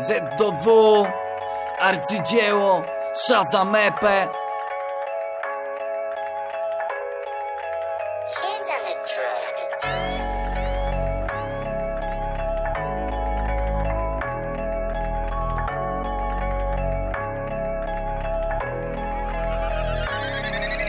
Z do W Arcydzieło Shazam EP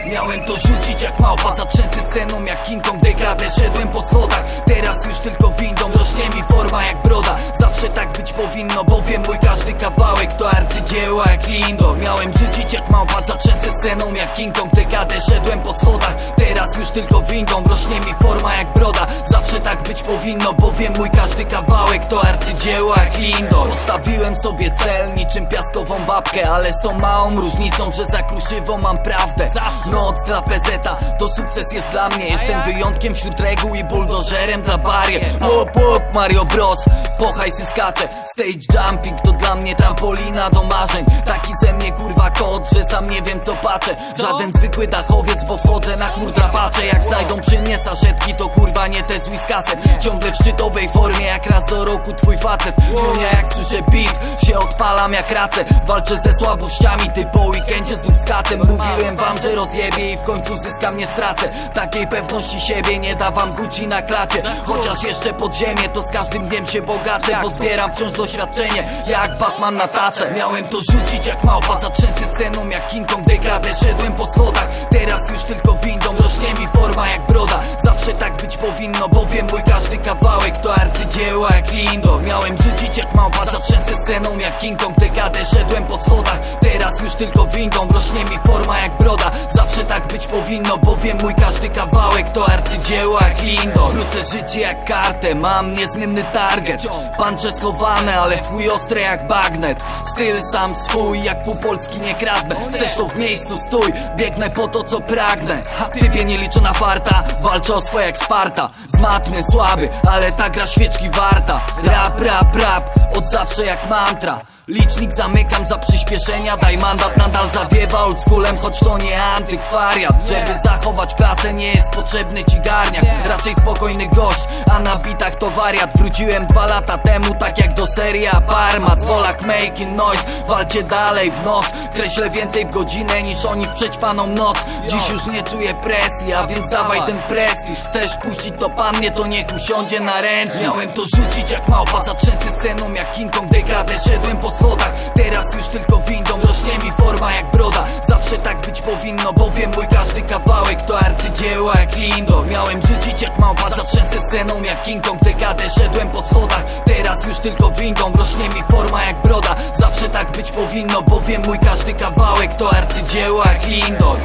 Miałem to rzucić jak małpa Zatrzęsy sceną jak King Kong degradę. Szedłem po schodach, teraz już tylko windą Rośnie mi forma jak broda. Zawsze tak być powinno, bowiem mój każdy kawałek To arcydzieła jak Lindo. Miałem rzucić jak małpa Zatrzęsy sceną jak King Kong degradę. Szedłem po schodach, teraz już tylko windą Rośnie mi forma jak broda. Zawsze tak być powinno, bowiem mój każdy kawałek To arcydzieła jak Lindo. Postawiłem sobie cel niczym piaskową babkę Ale z tą małą różnicą, że za kruszywą mam prawdę Noc dla pezeta, to sukces jest dla mnie. Jestem wyjątkiem wśród reguł i buldożerem dla barier. Łop, łop, Mario Bros, po hajsy skaczę Stage jumping to dla mnie trampolina do marzeń. Taki ze mnie kurwa kot, że sam nie wiem co patrzę. Żaden zwykły dachowiec, bo wchodzę na chmur drapacze Jak znajdą przy mnie saszetki, to kurwa nie te z whiskasem Ciągle w szczytowej formie, jak raz do roku twój facet. Junia jak słyszę beat, się odpalam jak racę. Walczę ze słabościami, ty po weekendzie znów skacem Mówiłem wam, że rozjebie i w końcu zyskam, nie stracę. Takiej pewności siebie nie dawam Gucci na klacie. Chociaż jeszcze pod ziemię, to z każdym dniem się bogacę Bo zbieram wciąż doświadczenie, jak Batman na tace. Miałem to rzucić jak małpa, zatrzęsy sceną jak King Kong degradę Szedłem po schodach, teraz już tylko windą Rośnie mi forma jak broda, zawsze tak być powinno Bowiem mój każdy kawałek to arcydzieła jak Lindo Miałem rzucić jak małpa, zatrzęsy sceną jak King Kong. Degradę Szedłem po schodach, teraz już tylko windą. Rośnie mi forma jak broda, zawsze tak być powinno Bowiem mój każdy kawałek to arcydzieła jak Lindo Wrócę życie jak kartę, mam niezmienny target. Pancze schowane, ale chuj ostre jak bagnet. Styl sam swój, jak pół Polski nie kradnę. Chcesz to w miejscu stój, biegnę po to co pragnę. Typie nie liczę na farta, walczę o swoje jak Sparta. Z matmy słaby, ale ta gra świeczki warta. Rap, rap, rap, od zawsze jak mantra. Licznik zamykam za przyspieszenia Daj mandat, nadal zawiewa. Oldschoolem Choć to nie antykwariat. Żeby zachować klasę nie jest potrzebny ci garniak. Raczej spokojny gość, a na bitach to wariat. Wróciłem dwa lata temu, tak jak do serii Parma Zwolak making noise, walcie dalej w nos. Kreślę więcej w godzinę niż oni w przećpaną noc. Dziś już nie czuję presji, a więc dawaj ten prestiż Chcesz puścić to pannie, to niech usiądzie na ręcznik Miałem to rzucić jak małpa, zatrzęsy sceną jak King Kong degradę. Szedłem po schodach, teraz już tylko windą Rośnie mi forma jak broda, zawsze tak być powinno Bowiem mój każdy kawałek to arcydzieła jak Lindo Miałem rzucić jak małpa, zatrzęsy sceną jak King Kong degradę. Szedłem po schodach, teraz już tylko windą Rośnie mi forma jak broda, zawsze tak być powinno Bowiem mój każdy kawałek to arcydzieła jak Lindo